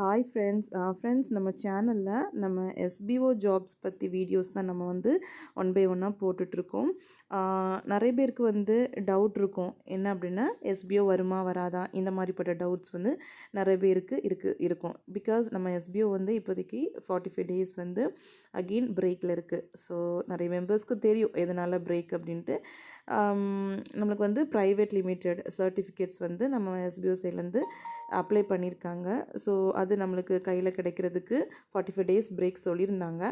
Hi friends friends நம்ம சேனலில் நம்ம எஸ்பிஓ ஜாப்ஸ் பற்றி வீடியோஸ் தான் நம்ம வந்து ஒன் பை ஒன்னாக போட்டுட்ருக்கோம். நிறைய பேருக்கு வந்து டவுட் இருக்கும். என்ன அப்படின்னா எஸ்பிஓ வருமா வராதா? இந்த மாதிரிப்பட்ட டவுட்ஸ் வந்து நிறைய பேருக்கு இருக்கு இருக்கும். பிகாஸ் நம்ம எஸ்பிஓ வந்து இப்போதைக்கு ஃபார்ட்டி ஃபைவ் டேஸ் வந்து அகெயின் பிரேக்கில் இருக்குது ஸோ நிறைய மெம்பர்ஸ்க்கு தெரியும் எதனால் பிரேக் அப்படின்ட்டு. நம்மளுக்கு வந்து ப்ரைவேட் லிமிட்டெட் சர்டிஃபிகேட்ஸ் வந்து நம்ம எஸ்பிஓ சைட்லேருந்து அப்ளை பண்ணியிருக்காங்க. ஸோ அது நம்மளுக்கு கையில் கிடைக்கிறதுக்கு ஃபார்ட்டி ஃபைவ் டேஸ் பிரேக் சொல்லியிருந்தாங்க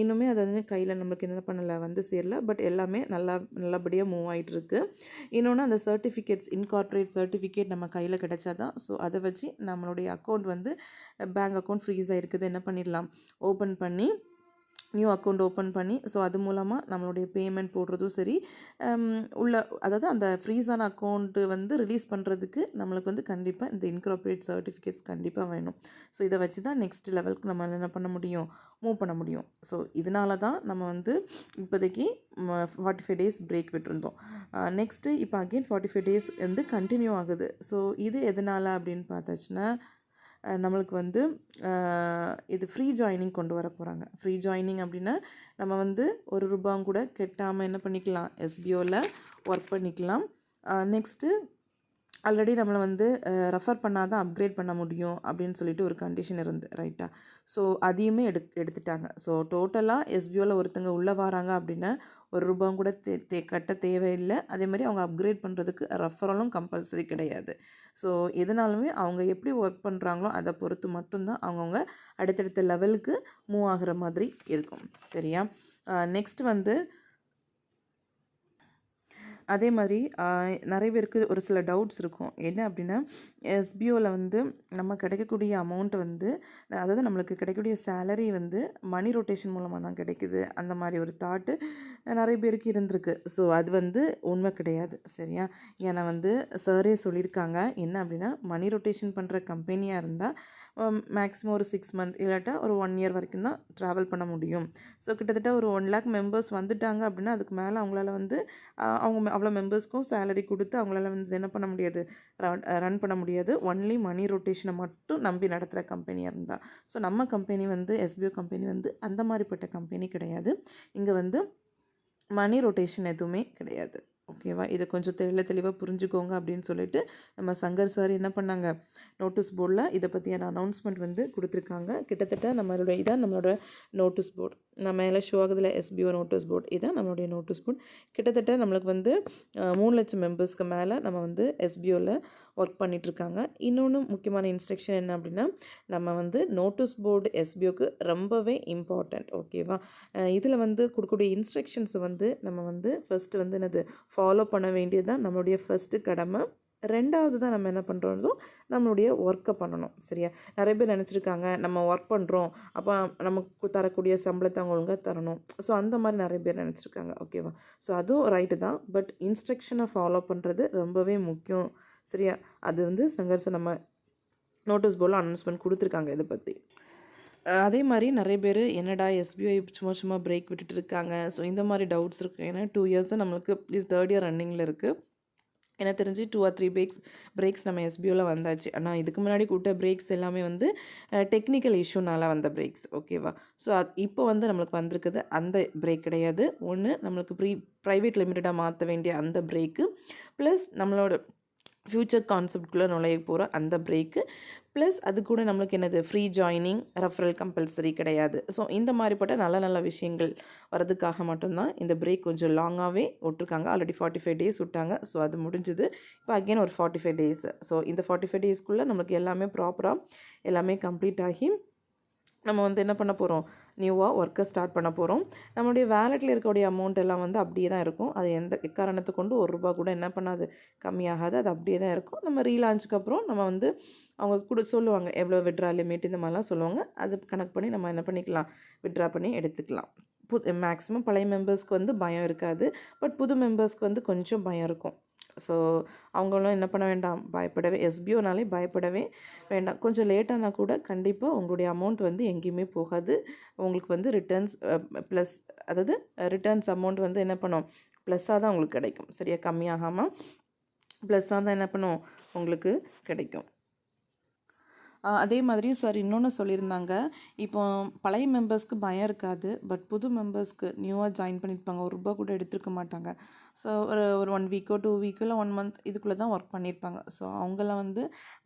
இன்னுமே அது வந்து கையில் நம்மளுக்கு என்ன பண்ணலை வந்து சேரல. பட் எல்லாமே நல்லா நல்லபடியாக மூவ் ஆகிட்டுருக்கு இன்னொன்று அந்த சர்டிஃபிகேட்ஸ் இன்கார்பரேட் சர்டிஃபிகேட் நம்ம கையில் கிடைச்சாதான் ஸோ அதை வச்சு நம்மளுடைய அக்கௌண்ட் வந்து பேங்க் அக்கௌண்ட் ஃப்ரீஸ் ஆகிருக்குது என்ன பண்ணிடலாம்? ஓப்பன் பண்ணி நியூ அக்கௌண்ட் ஓப்பன் பண்ணி ஸோ அது மூலமாக நம்மளுடைய பேமெண்ட் போடுறதும் சரி உள்ள அதாவது அந்த ஃப்ரீஸான அக்கௌண்ட்டு வந்து ரிலீஸ் பண்ணுறதுக்கு நம்மளுக்கு வந்து கண்டிப்பாக இந்த இன்கார்பரேட் சர்டிஃபிகேட்ஸ் கண்டிப்பாக வேணும். ஸோ இதை வச்சு தான் நெக்ஸ்ட் லெவலுக்கு நம்ம என்ன பண்ண முடியும்? மூவ் பண்ண முடியும். ஸோ இதனால தான் நம்ம வந்து இப்போதைக்கு ஃபார்ட்டி ஃபைவ் டேஸ் பிரேக் விட்டுருந்தோம். நெக்ஸ்ட்டு இப்போ அகெயின் ஃபார்ட்டி ஃபைவ் டேஸ் வந்து கண்டினியூ ஆகுது. ஸோ இது எதனால் அப்படின்னு பார்த்தாச்சுன்னா நம்மளுக்கு வந்து இது ஃப்ரீ ஜாயினிங் கொண்டு வர போகிறாங்க ஃப்ரீ ஜாயினிங் அப்படின்னா நம்ம வந்து ஒரு ரூபாயும் கூட கெட்டாமல் என்ன பண்ணிக்கலாம்? எஸ்பிஓவில் ஒர்க் பண்ணிக்கலாம். நெக்ஸ்ட்டு ஆல்ரெடி நம்மளை வந்து ரெஃபர் பண்ணால் தான் அப்கிரேட் பண்ண முடியும் அப்படின்னு சொல்லிட்டு ஒரு கண்டிஷன் இருந்து ரைட்டா ஸோ அதையுமே எடு எடுத்துட்டாங்க. ஸோ டோட்டலாக எஸ்பிஓவில் ஒருத்தங்க உள்ளே வராங்க அப்படின்னா ஒரு ரூபாயும் கூட தே தே கட்ட தேவையில்லை. அதே மாதிரி அவங்க அப்கிரேட் பண்ணுறதுக்கு ரெஃபரலும் கம்பல்சரி கிடையாது. ஸோ எதுனாலுமே அவங்க எப்படி ஒர்க் பண்ணுறாங்களோ அதை பொறுத்து மட்டும்தான் அவங்கவுங்க அடுத்தடுத்த லெவலுக்கு மூவ் ஆகிற மாதிரி இருக்கும். சரியா? நெக்ஸ்ட் வந்து அதே மாதிரி நிறைய பேருக்கு ஒரு சில டவுட்ஸ் இருக்கும். என்ன அப்படின்னா எஸ்பிஓவில் வந்து நம்ம கிடைக்கக்கூடிய அமௌண்ட் வந்து அதாவது நம்மளுக்கு கிடைக்கக்கூடிய சேலரி வந்து மணி ரொட்டேஷன் மூலமாக தான் கிடைக்குது. அந்த மாதிரி ஒரு தாட்டு நிறைய பேருக்கு இருந்திருக்கு. ஸோ அது வந்து உண்மை கிடையாது சரியா? ஏன்னா வந்து சாரே சொல்லியிருக்காங்க என்ன அப்படின்னா மணி ரொட்டேஷன் பண்ணுற கம்பெனியாக இருந்தால் Um, மேக்ஸிமம் ஒரு சிக்ஸ் மந்த் இல்லாட்டா ஒரு ஒன் இயர் வரைக்கும் தான் ட்ராவல் பண்ண முடியும். ஸோ கிட்டத்தட்ட ஒரு ஒன் லேக் மெம்பர்ஸ் வந்துட்டாங்க அப்படின்னா அதுக்கு மேலே அவங்களால வந்து அவங்க மெ- அவ்வளோ மெம்பர்ஸ்க்கும் சேலரி கொடுத்து அவங்களால வந்து என்ன பண்ண முடியாது? ரன் பண்ண முடியாது. ஒன்லி மணி ரொட்டேஷனை மட்டும் நம்பி நடத்துகிற கம்பெனியாக இருந்தால் ஸோ நம்ம கம்பெனி வந்து எஸ்பிஓ கம்பெனி வந்து அந்த மாதிரிப்பட்ட கம்பெனி கிடையாது. இங்கே வந்து மணி ரொட்டேஷன் எதுவுமே கிடையாது. ஓகேவா? இதை கொஞ்சம் தெளிவாக தெளிவாக புரிஞ்சுக்கோங்க அப்படின்னு சொல்லிட்டு நம்ம சங்கர் சார் என்ன பண்ணாங்க? நோட்டீஸ் போர்டில் இதை பற்றியான அனௌன்ஸ்மெண்ட் வந்து கொடுத்துருக்காங்க. கிட்டத்தட்ட நம்மளோட இதான் நம்மளோட நோட்டீஸ் போர்டு நம்ம மேலே ஷோ ஆகுதுல எஸ்பிஓ நோட்டீஸ் போர்டு இதான் நம்மளுடைய நோட்டீஸ் போர்டு கிட்டத்தட்ட நம்மளுக்கு வந்து மூணு லட்சம் மெம்பர்ஸ்க்கு மேலே நம்ம வந்து எஸ்பிஓவில் ஒர்க் பண்ணிகிட்ருக்காங்க இன்னொன்று முக்கியமான இன்ஸ்ட்ரக்ஷன் என்ன அப்படின்னா நம்ம வந்து நோட்டீஸ் போர்டு எஸ்பிஓக்கு ரொம்பவே இம்பார்ட்டண்ட் ஓகேவா இதில் வந்து கொடுக்கக்கூடிய இன்ஸ்ட்ரக்ஷன்ஸ் வந்து நம்ம வந்து ஃபஸ்ட்டு வந்து என்னது ஃபாலோ பண்ண வேண்டியது தான் நம்மளுடைய ஃபஸ்ட்டு கடமை. ரெண்டாவது தான் நம்ம என்ன பண்ணுறோம் நம்மளுடைய ஒர்க்கை பண்ணணும் சரியா? நிறைய பேர் நினச்சிருக்காங்க நம்ம ஒர்க் பண்ணுறோம் அப்போ நமக்கு தரக்கூடிய சம்பளத்தை அவங்க ஒழுங்காக தரணும். ஸோ அந்த மாதிரி நிறைய பேர் நினச்சிருக்காங்க ஓகேவா ஸோ அதுவும் ரைட்டு தான் பட் இன்ஸ்ட்ரக்ஷனை ஃபாலோ பண்ணுறது ரொம்பவே முக்கியம். சரியா? அது வந்து சங்கர்ஸ் நம்ம நோட்டீஸ் போர்டில் அனௌன்ஸ்மெண்ட் கொடுத்துருக்காங்க இதை பற்றி அதே மாதிரி நிறைய பேர் என்னடா எஸ்பிஐ சும்மா சும்மா பிரேக் விட்டுட்டு இருக்காங்க. ஸோ இந்த மாதிரி டவுட்ஸ் இருக்குது ஏன்னா டூ இயர்ஸ் தான் நம்மளுக்கு இது தேர்ட் இயர் ரன்னிங்கில் இருக்குது எனக்கு தெரிஞ்சு two or three breaks breaks நம்ம எஸ்பிஓவில் வந்தாச்சு. ஆனால் இதுக்கு முன்னாடி கூட்ட பிரேக்ஸ் எல்லாமே வந்து டெக்னிக்கல் இஷ்யூனால வந்த பிரேக்ஸ் ஓகேவா ஸோ இப்போ வந்து நம்மளுக்கு வந்திருக்குது அந்த பிரேக் கிடையாது. ஒன்று நம்மளுக்கு ப்ரீ ப்ரைவேட் லிமிட்டடாக மாற்ற வேண்டிய அந்த பிரேக்கு ப்ளஸ் நம்மளோட ஃப்யூச்சர் கான்செப்ட்குள்ளே நுழைய போகிற அந்த பிரேக்கு ப்ளஸ் அது கூட நம்மளுக்கு என்னது? ஃப்ரீ ஜாயினிங் ரெஃபரல் கம்பல்சரி கிடையாது. ஸோ இந்த மாதிரிப்பட்ட நல்ல நல்ல விஷயங்கள் வரதுக்காக மட்டும்தான் இந்த பிரேக் கொஞ்சம் லாங்காகவே விட்ருக்காங்க ஆல்ரெடி ஃபார்ட்டி ஃபைவ் டேஸ் விட்டாங்க. ஸோ அது முடிஞ்சுது. இப்போ அகெயின் ஒரு ஃபார்ட்டி ஃபைவ் டேஸ் ஸோ இந்த ஃபார்ட்டி ஃபைவ் டேஸ்க்குள்ளே நம்மளுக்கு எல்லாமே ப்ராப்பராக எல்லாமே கம்ப்ளீட் ஆகி நம்ம வந்து என்ன பண்ண போகிறோம் நியூவாக ஒர்க்கை ஸ்டார்ட் பண்ண போகிறோம். நம்மளுடைய வேலெட்டில் இருக்கக்கூடிய அமௌண்ட் எல்லாம் வந்து அப்படியே தான் இருக்கும். அது எந்த எக்காரணத்தை கொண்டு ஒரு ரூபா கூட என்ன பண்ணாது கம்மியாகாது அது அப்படியே தான் இருக்கும். நம்ம ரீலான்ச்சுக்கு அப்புறம் நம்ம வந்து அவங்க கொடு சொல்லுவாங்க எவ்வளோ விட்ரா லிமிட் இந்த மாதிரிலாம் சொல்லுவாங்க. அது கணக்கு பண்ணி நம்ம என்ன பண்ணிக்கலாம் விட்ரா பண்ணி எடுத்துக்கலாம். புது மேக்ஸிமம் பழைய மெம்பர்ஸ்க்கு வந்து பயம் இருக்காது. பட் புது மெம்பர்ஸ்க்கு வந்து கொஞ்சம் பயம் இருக்கும். ஸோ அவங்களும் என்ன பண்ண வேண்டாம்? பயப்படவே எஸ்பிஓனாலே பயப்படவே வேண்டாம். கொஞ்சம் லேட்டானா கூட கண்டிப்பாக உங்களுடைய அமௌண்ட் வந்து எங்கேயுமே போகாது. உங்களுக்கு வந்து ரிட்டர்ன்ஸ் ப்ளஸ் அதாவது ரிட்டர்ன்ஸ் அமௌண்ட் வந்து என்ன பண்ணும்? ப்ளஸ்ஸாக தான் உங்களுக்கு கிடைக்கும். சரியா? கம்மியாகாமல் ப்ளஸ்ஸாக தான் என்ன பண்ணும்? உங்களுக்கு கிடைக்கும். அதே மாதிரி சார் இன்னொன்று சொல்லியிருந்தாங்க. இப்போ பழைய மெம்பர்ஸ்க்கு பயம் இருக்காது. பட் புது மெம்பர்ஸ்க்கு நியூவாக ஜாயின் பண்ணியிருப்பாங்க. ஒரு ரூபா கூட எடுத்திருக்க மாட்டாங்க. ஸோ ஒரு ஒரு ஒன் வீக்கோ டூ வீக்கோ இல்லை ஒன் மந்த் இதுக்குள்ளே தான் ஒர்க் பண்ணியிருப்பாங்க. ஸோ அவங்களாம் வந்து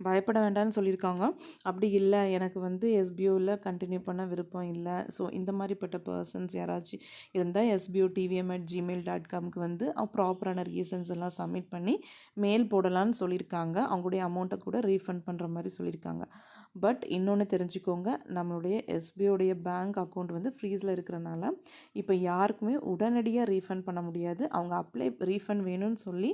பயப்பட வேண்டாம்னு சொல்லியிருக்காங்க. அப்படி இல்லை. எனக்கு வந்து எஸ்பிஓவில் கண்டினியூ பண்ண விருப்பம் இல்லை. ஸோ இந்த மாதிரிப்பட்ட பர்சன்ஸ் யாராச்சும் இருந்தால் SPO TVM at Gmail dot காம்க்கு வந்து ப்ராப்பரான ரீசன்ஸ் எல்லாம் சப்மிட் பண்ணி மெயில் போடலான்னு சொல்லியிருக்காங்க. அவங்களுடைய அமௌண்ட்டை கூட ரீஃபண்ட் பண்ணுற மாதிரி சொல்லியிருக்காங்க. பட் இன்னொன்று தெரிஞ்சுக்கோங்க நம்மளுடைய எஸ்பிஓடைய பேங்க் அக்கௌண்ட் வந்து ஃப்ரீஸில் இருக்கிறனால இப்போ யாருக்குமே உடனடியாக ரீஃபண்ட் பண்ண முடியாது. அவங்க அப்ளை ரீஃபண்ட் வேணும்னு சொல்லி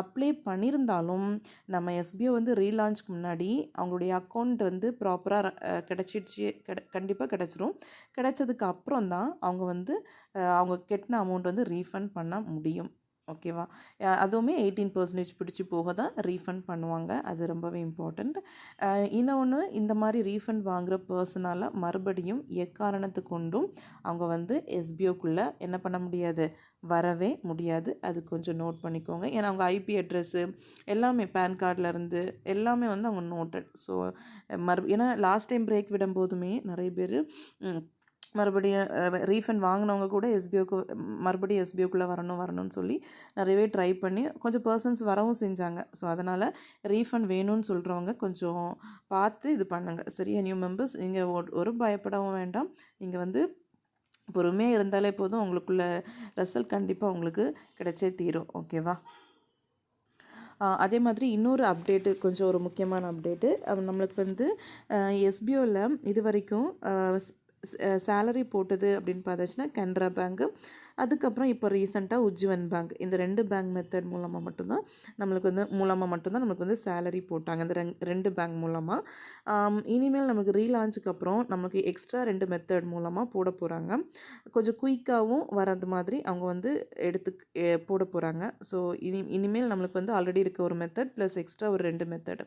அப்ளை பண்ணியிருந்தாலும் நம்ம எஸ்பிஓ வந்து ரீலான்ச்க்கு முன்னாடி அவங்களுடைய அக்கௌண்ட் வந்து ப்ராப்பராக கிடச்சிடுச்சு கிட கண்டிப்பாக கிடச்சிரும். கிடச்சதுக்கு அப்புறம் தான் அவங்க வந்து அவங்க கெட்டின அமௌண்ட் வந்து ரீஃபண்ட் பண்ண முடியும். ஓகேவா? அதுவுமே எயிட்டீன் பர்சன்டேஜ் பிடிச்சி போக தான் ரீஃபண்ட் பண்ணுவாங்க. அது ரொம்பவே இம்பார்ட்டண்ட் இன்னொன்று இந்த மாதிரி ரீஃபண்ட் வாங்குகிற பர்சனால் மறுபடியும் எக்காரணத்து கொண்டும் அவங்க வந்து எஸ்பிஓக்குள்ளே என்ன பண்ண முடியாது? வரவே முடியாது. அது கொஞ்சம் நோட் பண்ணிக்கோங்க. ஏன்னா அவங்க ஐபி அட்ரஸ்ஸு எல்லாமே பேன் கார்டிலேருந்து எல்லாமே வந்து அவங்க நோட்டட் ஸோ மறு ஏன்னா லாஸ்ட் டைம் பிரேக் விடும்போதுமே நிறைய பேர் மறுபடியும் ரீஃபண்ட் வாங்கினவங்க கூட எஸ்பிஓக்கு மறுபடியும் எஸ்பிஓக்குள்ளே வரணும் வரணும்னு சொல்லி நிறையவே ட்ரை பண்ணி கொஞ்சம் பர்சன்ஸ் வரவும் செஞ்சாங்க. ஸோ அதனால் ரீஃபண்ட் வேணும்னு சொல்கிறவங்க கொஞ்சம் பார்த்து இது பண்ணுங்கள் சரியா நியூ மெம்பர்ஸ் நீங்கள் ஒரு பயப்படவும் வேண்டாம். நீங்கள் வந்து பொறுமையாக இருந்தாலே போதும். உங்களுக்குள்ள ரிசல்ட் கண்டிப்பாக உங்களுக்கு கிடைச்சே தீரும். ஓகேவா அதே மாதிரி இன்னொரு அப்டேட்டு கொஞ்சம் ஒரு முக்கியமான அப்டேட்டு நம்மளுக்கு வந்து எஸ்பிஓவில் இது வரைக்கும் சேலரி போட்டது அப்படின்னு பார்த்தாச்சுன்னா கனரா பேங்க்கு அதுக்கப்புறம் இப்போ ரீசெண்டாக உஜ்ஜீவன் பேங்க் இந்த ரெண்டு பேங்க் மெத்தட் மூலமாக மட்டும்தான் நம்மளுக்கு வந்து மூலமாக மட்டும்தான் நமக்கு வந்து சேலரி போட்டாங்க. இந்த ரெங் ரெண்டு பேங்க் மூலமாக இனிமேல் நமக்கு ரீலான்ச்சுக்கு அப்புறம் நமக்கு எக்ஸ்ட்ரா ரெண்டு மெத்தட் மூலமாக போட போகிறாங்க கொஞ்சம் குயிக்காகவும் வரது மாதிரி அவங்க வந்து எடுத்து போட போகிறாங்க ஸோ இனி இனிமேல் நம்மளுக்கு வந்து ஆல்ரெடி இருக்க ஒரு மெத்தட் ப்ளஸ் எக்ஸ்ட்ரா ஒரு ரெண்டு மெத்தட்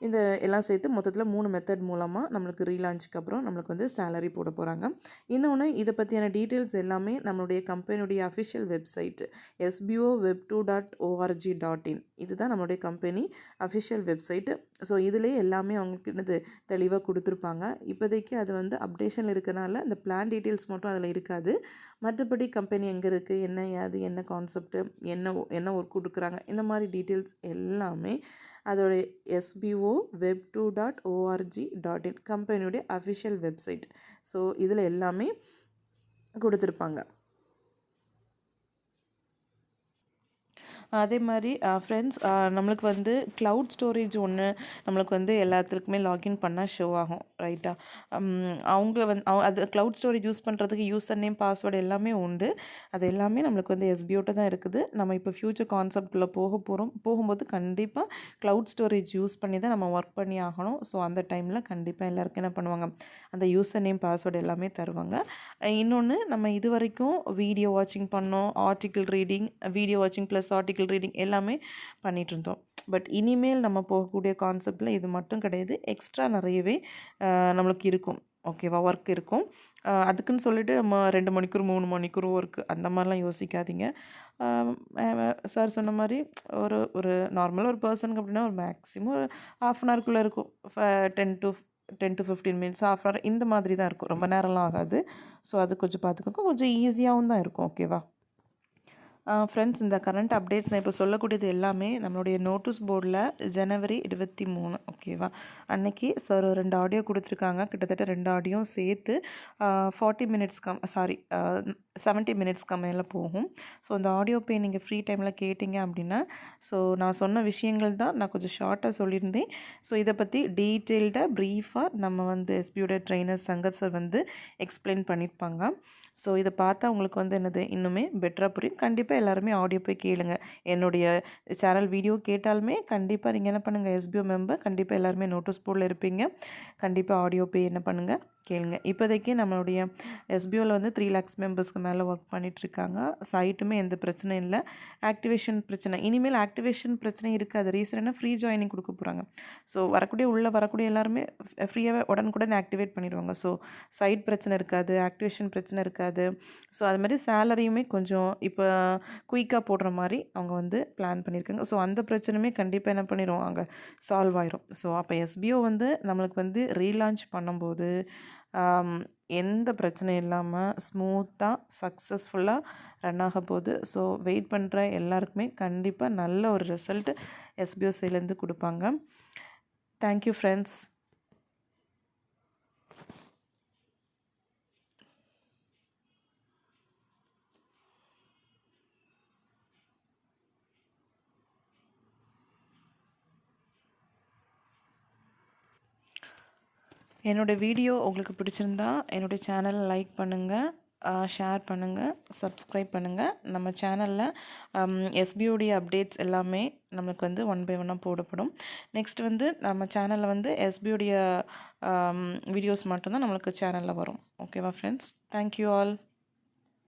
இந்த எல்லாம் சேர்த்து மொத்தத்தில் மூணு மெத்தட் மூலமாக நம்மளுக்கு ரீலான்ச்சுக்கு அப்புறம் நம்மளுக்கு வந்து சேலரி போட போகிறாங்க இன்னொன்று இதை பற்றியான டீட்டெயில்ஸ் எல்லாமே நம்மளுடைய கம்பெனியுடைய official website SPO web two dot ORG dot in இதுதான் நம்மளுடைய கம்பெனி அஃபிஷியல் வெப்சைட்டு ஸோ இதுலேயே எல்லாமே அவங்களுக்கு என்னது தெளிவாக கொடுத்துருப்பாங்க. இப்போதைக்கு அது வந்து அப்டேஷனில் இருக்கிறனால இந்த பிளான் டீட்டெயில்ஸ் மட்டும் அதில் இருக்காது. மற்றபடி கம்பெனி எங்கே இருக்குது என்ன ஏது என்ன கான்செப்ட்டு என்ன என்ன ஒர்க் கொடுக்குறாங்க இந்த மாதிரி டீட்டெயில்ஸ் எல்லாமே அதோடைய SPO web two dot ORG dot in கம்பெனியுடைய அஃபிஷியல் வெப்சைட் ஸோ இதில் எல்லாமே கொடுத்துருப்பாங்க. அதே மாதிரி ஃப்ரெண்ட்ஸ் நம்மளுக்கு வந்து க்ளவுட் ஸ்டோரேஜ் ஒன்று நம்மளுக்கு வந்து எல்லாத்துக்குமே லாகின் பண்ணால் ஷோ ஆகும் ரைட்டா அவங்க வந்து அது க்ளவுட் ஸ்டோரேஜ் யூஸ் பண்ணுறதுக்கு யூசர் நேம் பாஸ்வேர்டு எல்லாமே உண்டு. அது எல்லாமே நம்மளுக்கு வந்து எஸ்பிஓட்ட தான் இருக்குது. நம்ம இப்போ ஃப்யூச்சர் கான்செப்டில் போக போகிறோம் போகும்போது கண்டிப்பாக க்ளவுட் ஸ்டோரேஜ் யூஸ் பண்ணி தான் நம்ம ஒர்க் பண்ணி ஆகணும். ஸோ அந்த டைமில் கண்டிப்பாக எல்லாருக்கும் என்ன பண்ணுவாங்க? அந்த யூசர் நேம் பாஸ்வேர்டு எல்லாமே தருவாங்க. இன்னொன்று நம்ம இது வரைக்கும் வீடியோ வாட்சிங் பண்ணோம். ஆர்டிக்கிள் ரீடிங் வீடியோ வாட்சிங் ப்ளஸ் ஆர்டிக்கிள் ரீடிங் எல்லாமே பண்ணிகிட்ருந்தோம் இருந்தோம் பட் இனிமேல் நம்ம போகக்கூடிய கான்செப்டில் இது மட்டும் கிடையாது. எக்ஸ்ட்ரா நிறையவே நம்மளுக்கு இருக்கும். ஓகேவா ஒர்க் இருக்கும். அதுக்குன்னு சொல்லிட்டு நம்ம ரெண்டு மணிக்கூர் மூணு மணிக்கூர் ஒர்க் அந்த மாதிரிலாம் யோசிக்காதீங்க. சார் சொன்ன மாதிரி ஒரு ஒரு நார்மலாக ஒரு பர்சனுக்கு அப்படின்னா ஒரு மேக்ஸிமம் ஒரு ஹாஃப் அன் ஹவர்க்குள்ளே இருக்கும். Ten to ten to fifteen minutes half an hour இந்த மாதிரி தான் இருக்கும். ரொம்ப நேரம்லாம் ஆகாது. ஸோ அது கொஞ்சம் பார்த்துக்கோங்க கொஞ்சம் ஈஸியாகவும் தான் இருக்கும். ஓகேவா ஃப்ரெண்ட்ஸ் இந்த கரண்ட் அப்டேட்ஸ் நான் இப்போ சொல்லக்கூடியது எல்லாமே நம்மளுடைய நோட்டீஸ் போர்டில் ஜனவரி இருபத்தி மூணு ஓகேவா அன்னைக்கு சார் ரெண்டு ஆடியோ கொடுத்துருக்காங்க. கிட்டத்தட்ட ரெண்டு ஆடியோ சேர்த்து forty minutes come sorry seventy minutes மேலே போகும். ஸோ அந்த ஆடியோ பே நீங்கள் ஃப்ரீ டைமில் கேட்டிங்க அப்படின்னா ஸோ நான் சொன்ன விஷயங்கள் தான் நான் கொஞ்சம் ஷார்ட்டாக சொல்லியிருந்தேன். ஸோ இதை பற்றி டீட்டெயில்டாக ப்ரீஃபாக நம்ம வந்து எஸ்பியோட ட்ரைனர் சங்கர் சார் வந்து எக்ஸ்பிளைன் பண்ணியிருப்பாங்க. ஸோ இதை பார்த்தா உங்களுக்கு வந்து என்னது இன்னுமே பெட்டராக புரியும். கண்டிப்பாக எல்லாருமே ஆடியோ போய் கேளுங்க. என்னுடைய சேனல் வீடியோ கேட்டாலுமே கண்டிப்பாக நீங்கள் என்ன பண்ணுங்கள் எஸ்பிஓ மெம்பர் கண்டிப்பாக எல்லாருமே நோட்டீஸ் போர்டில் இருப்பீங்க. கண்டிப்பாக ஆடியோ போய் என்ன பண்ணுங்கள் கேளுங்க. இப்போதைக்கு நம்மளுடைய எஸ்பிஓவில் வந்து த்ரீ லேக்ஸ் மெம்பர்ஸ்க்கு மேலே ஒர்க் பண்ணிகிட்ருக்காங்க சைட்டுமே எந்த பிரச்சனையும் இல்லை. ஆக்டிவேஷன் பிரச்சனை. இனிமேல் ஆக்டிவேஷன் பிரச்சனை இருக்காது. ரீசன் என்ன? ஃப்ரீ ஜாயினிங் கொடுக்க போகிறாங்க ஸோ வரக்கூடிய உள்ளே வரக்கூடிய எல்லாருமே ஃப்ரீயாகவே உடனுக்குடன் ஆக்டிவேட் பண்ணிடுவாங்க. ஸோ சைட் பிரச்சனை இருக்காது ஆக்டிவேஷன் பிரச்சனை இருக்காது. ஸோ அது மாதிரி சேலரியுமே கொஞ்சம் இப்போ குயிக்காக போடுற மாதிரி அவங்க வந்து பிளான் பண்ணியிருக்காங்க. ஸோ அந்த பிரச்சனையுமே கண்டிப்பாக என்ன பண்ணிடுவாங்க அங்கே சால்வ் ஆயிரும். ஸோ அப்போ எஸ்பிஓ வந்து நம்மளுக்கு வந்து ரீலான்ச் பண்ணும்போது எந்த பிரச்சனையும் இல்லாமல் ஸ்மூத்தாக சக்ஸஸ்ஃபுல்லாக ரன் ஆக போகுது. ஸோ வெயிட் பண்ணுற எல்லாருக்குமே கண்டிப்பாக நல்ல ஒரு ரிசல்ட் எஸ்பிஓசிலேருந்து கொடுப்பாங்க. தேங்க்யூ ஃப்ரெண்ட்ஸ் என்னோடய வீடியோ உங்களுக்கு பிடிச்சிருந்தா என்னுடைய சேனலை லைக் பண்ணுங்கள் ஷேர் பண்ணுங்கள் சப்ஸ்கிரைப் பண்ணுங்கள் நம்ம சேனலில் எஸ்பியோடைய அப்டேட்ஸ் எல்லாமே நம்மளுக்கு வந்து ஒன் பை ஒன்னாக போடப்படும். நெக்ஸ்ட் வந்து நம்ம சேனலில் வந்து எஸ்பியோடைய வீடியோஸ் மட்டும்தான் நம்மளுக்கு சேனலில் வரும். ஓகேவா ஃப்ரெண்ட்ஸ் தேங்க்யூ ஆல்